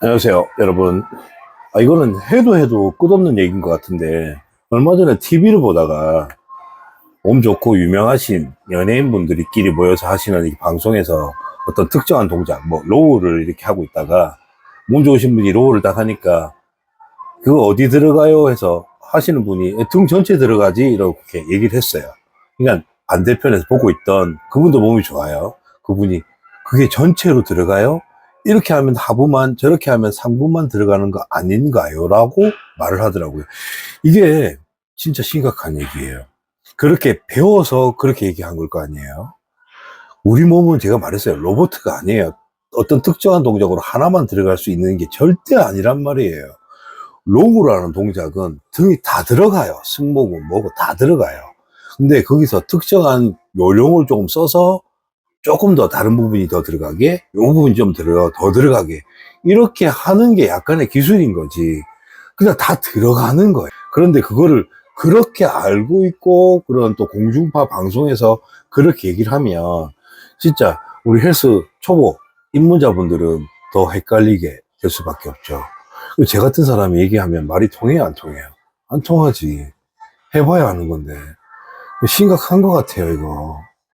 안녕하세요, 여러분. 아, 이거는 해도 해도 끝없는 얘기인 것 같은데, 얼마 전에 TV를 보다가, 몸 좋고 유명하신 연예인분들이끼리 모여서 하시는 이 방송에서 어떤 특정한 동작, 뭐, 로우를 이렇게 하고 있다가, 몸 좋으신 분이 로우를 딱 하니까, 그거 어디 들어가요? 해서 하시는 분이 등 전체 들어가지? 이렇게 얘기를 했어요. 그러니까 반대편에서 보고 있던 그분도 몸이 좋아요. 그분이 그게 전체로 들어가요? 이렇게 하면 하부만 저렇게 하면 상부만 들어가는 거 아닌가요? 라고 말을 하더라고요. 이게 진짜 심각한 얘기예요. 그렇게 배워서 그렇게 얘기한 걸 거 아니에요? 우리 몸은 제가 말했어요. 로보트가 아니에요. 어떤 특정한 동작으로 하나만 들어갈 수 있는 게 절대 아니란 말이에요. 로우라는 동작은 등이 다 들어가요. 승모근, 뭐고 다 들어가요. 근데 거기서 특정한 요령을 조금 써서 조금 더 다른 부분이 더 들어가게, 요 부분이 좀 들어, 더 들어가게. 이렇게 하는 게 약간의 기술인 거지. 그냥 다 들어가는 거예요. 그런데 그거를 그렇게 알고 있고, 그런 또 공중파 방송에서 그렇게 얘기를 하면, 진짜 우리 헬스 초보 입문자분들은 더 헷갈리게 될 수밖에 없죠. 그리고 제 같은 사람이 얘기하면 말이 통해요, 안 통해요? 안 통하지. 해봐야 하는 건데. 심각한 것 같아요, 이거.